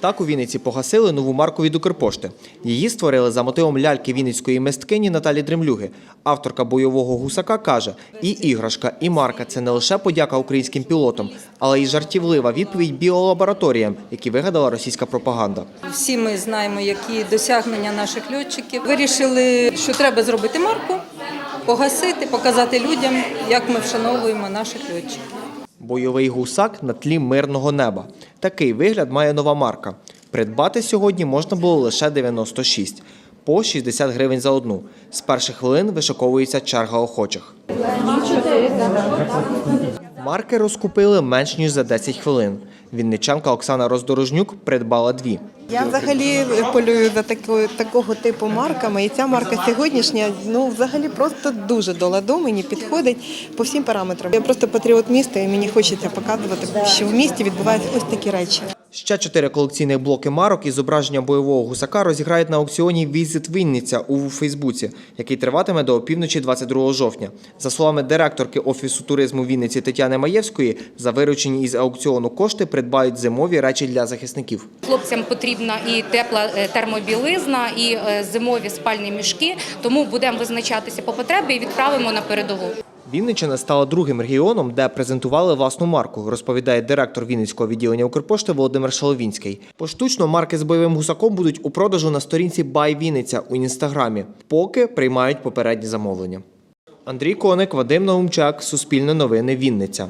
Так у Вінниці погасили нову марку від Укрпошти. Її створили за мотивом ляльки вінницької мисткині Наталі Дремлюги. Авторка бойового гусака каже: і іграшка, і марка це не лише подяка українським пілотам, але й жартівлива відповідь біолабораторіям, які вигадала російська пропаганда. Всі ми знаємо, які досягнення наших льотчиків. Вирішили, що треба зробити марку, погасити, показати людям, як ми вшановуємо наших льотчиків. Бойовий гусак на тлі мирного неба. Такий вигляд має нова марка. Придбати сьогодні можна було лише 96 по 60 гривень за одну. З перших хвилин вишиковується черга охочих. Марки розкупили менш ніж за 10 хвилин. Вінничанка Оксана Роздорожнюк придбала дві. Я взагалі полюю за такою такого типу марками, і ця марка сьогоднішня ну взагалі просто дуже до ладу, мені підходить по всім параметрам. Я просто патріот міста, і мені хочеться показувати, що в місті відбуваються ось такі речі. Ще чотири колекційних блоки марок із зображенням бойового гусака розіграють на аукціоні Візит Вінниця у Фейсбуці, який триватиме до опівночі 22 жовтня. За словами директорки Офісу туризму Вінниці Тетяни Маєвської, за виручені із аукціону кошти придбають зимові речі для захисників. Хлопцям потрібна і тепла е, термобілизна, і е, зимові спальні мішки. Тому будемо визначатися по потребі і відправимо на передову. Вінниччина стала другим регіоном, де презентували власну марку, розповідає директор Вінницького відділення Укрпошти Володимир Шаловінський. Поштучно марки з бойовим гусаком будуть у продажу на сторінці Бай Вінниця у інстаграмі, поки приймають попередні замовлення. Андрій Коник, Вадим Наумчак, Суспільне новини, Вінниця.